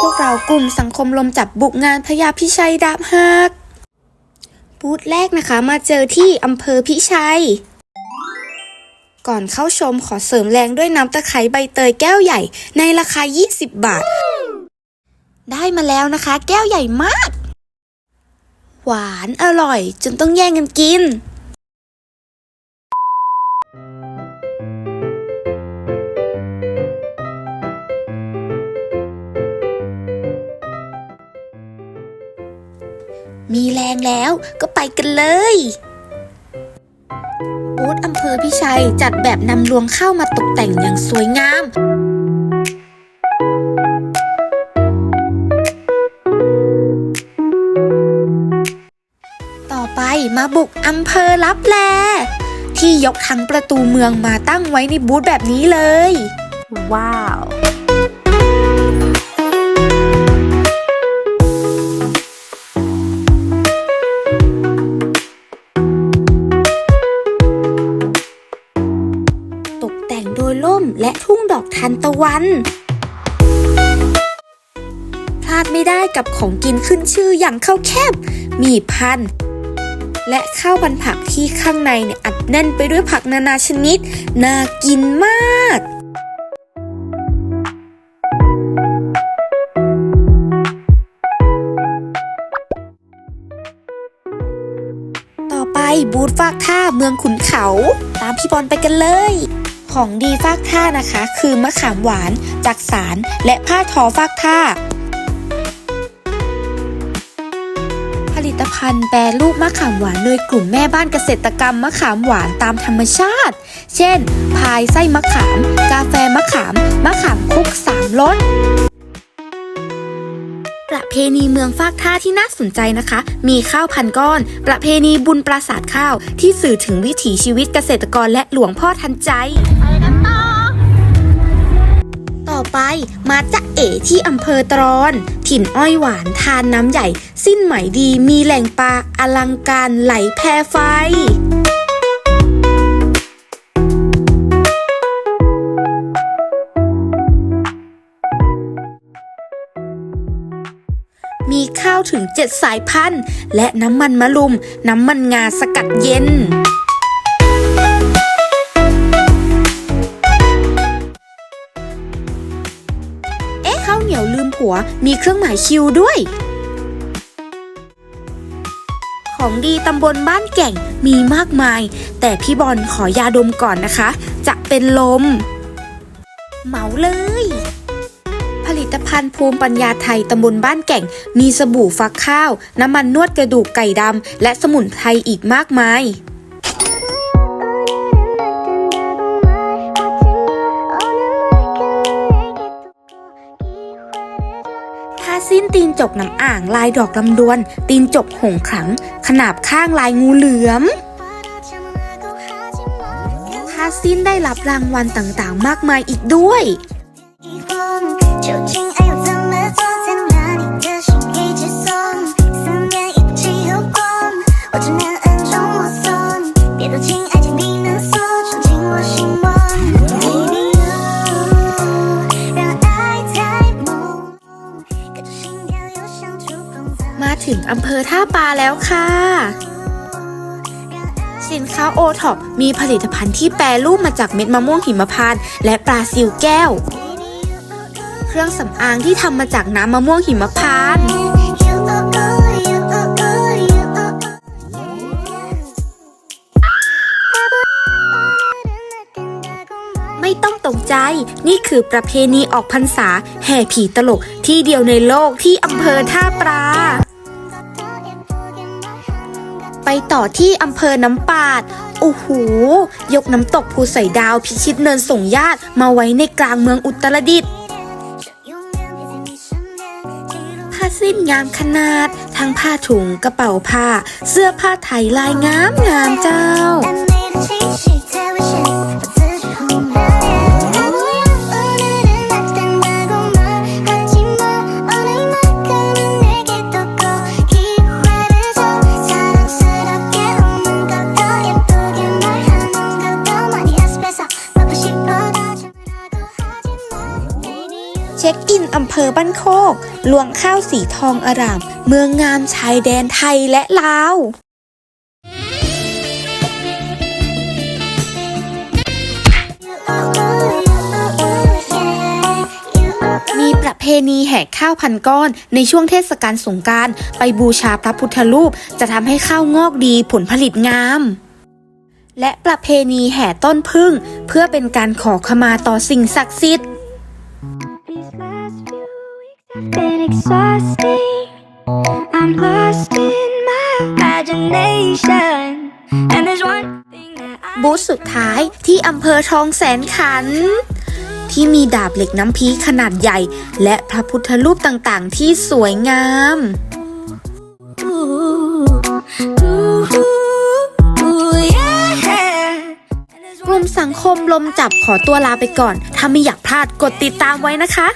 พวกเรากลุ่มสังคมลมจับบุกงานพญาพิชัยดาบหักบูธแรกนะคะมาเจอที่อำเภอพิชัย ก่อนเข้าชมขอเสริมแรงด้วยน้ำตะไคร้ใบเตยแก้วใหญ่ในราคา 20 บาท ได้มาแล้วนะคะ แก้วใหญ่มาก หวานอร่อยจนต้องแย่งกันกิน มีแรงแล้วก็ไปกันเลยบูธอำเภอพิชัยจัดแบบนำรวงข้าวมาตกแต่งอย่างสวยงามต่อไปมาบุกอำเภอลับแล ที่ยกทั้งประตูเมืองมาตั้งไว้ในบูธแบบนี้เลย ว้าว ยล่มและทุ่งดอกทานตะวันพลาดไม่ได้กับของกินขึ้นชื่ออย่างข้าวแคบมีพัน และข้าวพันผักที่ข้างในเนี่ยอัดแน่นไปด้วยผักนานาชนิด น่ากินมากต่อไปบูธฟากท่าเมืองขุนเขา ตามพี่บอลไปกันเลย ของดีฟากท่านะคะ คือมะขามหวานจักสารและผ้าทอฟากท่า ผลิตภัณฑ์แปรรูปมะขามหวานโดยกลุ่มแม่บ้านเกษตรกรรมมะขามหวานตามธรรมชาติ เช่น พายไส้มะขาม กาแฟมะขาม มะขามคุกสามรสประเพณีเมืองฟากท่าที่น่าสนใจนะคะ มีข้าวพันก้อน ประเพณีบุญปราสาทข้าว ที่สื่อถึงวิถีชีวิตเกษตรกรและหลวงพ่อทันใจ ไปมาจะเอ๋ที่อำเภอตรอน ถิ่นอ้อยหวานทานน้ำใหญ่ สิ้นไหมดีมีแหล่งปลาอลังการไหลแพไฟมีข้าวถึง 7 สายพันธุ์ และน้ำมันมะลุม น้ำมันงาสกัดเย็นัวมีเครื่องหมายคิวด้วย ของดีตำบลบ้านแก่งมีมากมาย แต่พี่บอลขอยาดมก่อนนะคะ จะเป็นลม เหมาเลย ผลิตภัณฑ์ภูมิปัญญาไทยตำบลบ้านแก่ง มีสบู่ฟักข้าว น้ำมันนวดกระดูกไก่ดำและสมุนไพรอีกมากมาย สิ้นตีนจกน้ำอ่างลายดอกลำดวน ตีนจกหงขลัง ขนาบข้างลายงูเหลือมผ้าสิ้นได้รับรางวัลต่างๆ มากมายอีกด้วย ถึงอำเภอท่าปลาแล้วค่ะ สินค้าโอท็อปมีผลิตภัณฑ์ที่แปรรูปมาจากเม็ดมะม่วงหิมพานต์และปลาซิวแก้ว เครื่องสำอางที่ทำมาจากน้ำมะม่วงหิมพานต์ไม่ต้องตกใจ นี่คือประเพณีออกพรรษา แห่ผีตลกที่เดียวในโลกที่อำเภอท่าปลา ไปต่อที่อำเภอน้ำปาด โอ้โห ยกน้ำตกภูสอดาวพิชิตเนินส่งญาติมาไว้ในกลางเมืองอุตรดิตถ์ผ้าสิ้นงามขนาด ทั้งผ้าถุงกระเป๋าผ้า เสื้อผ้าไทยลายงามงามเจ้า อินอำเภอบ้านโคก ลวงข้าวสีทองอาราม เมืองงามชายแดนไทยและลาวมีประเพณีแห่ข้าวพันก้อน ในช่วงเทศกาลสงการไปบูชาพระพุทธรูป จะทำให้ข้าวงอกดีผลผลิตงาม และประเพณีแห่ต้นพึ่ง เพื่อเป็นการขอขมาต่อสิ่งศักดิ์สิทธิ์ exhausting. I'm lost in my imagination. And there's one thing that I บูธสุดท้ายที่อำเภอทองแสนขัน ที่มีดาบเหล็กน้ำพีขนาดใหญ่ และพระพุทธรูปต่างๆ ที่สวยงาม ooh, ooh, ooh, yeah. And there's กลุ่มสังคมลมจับขอตัวลาไปก่อน ถ้าไม่อยากพลาดกดติดตามไว้นะคะ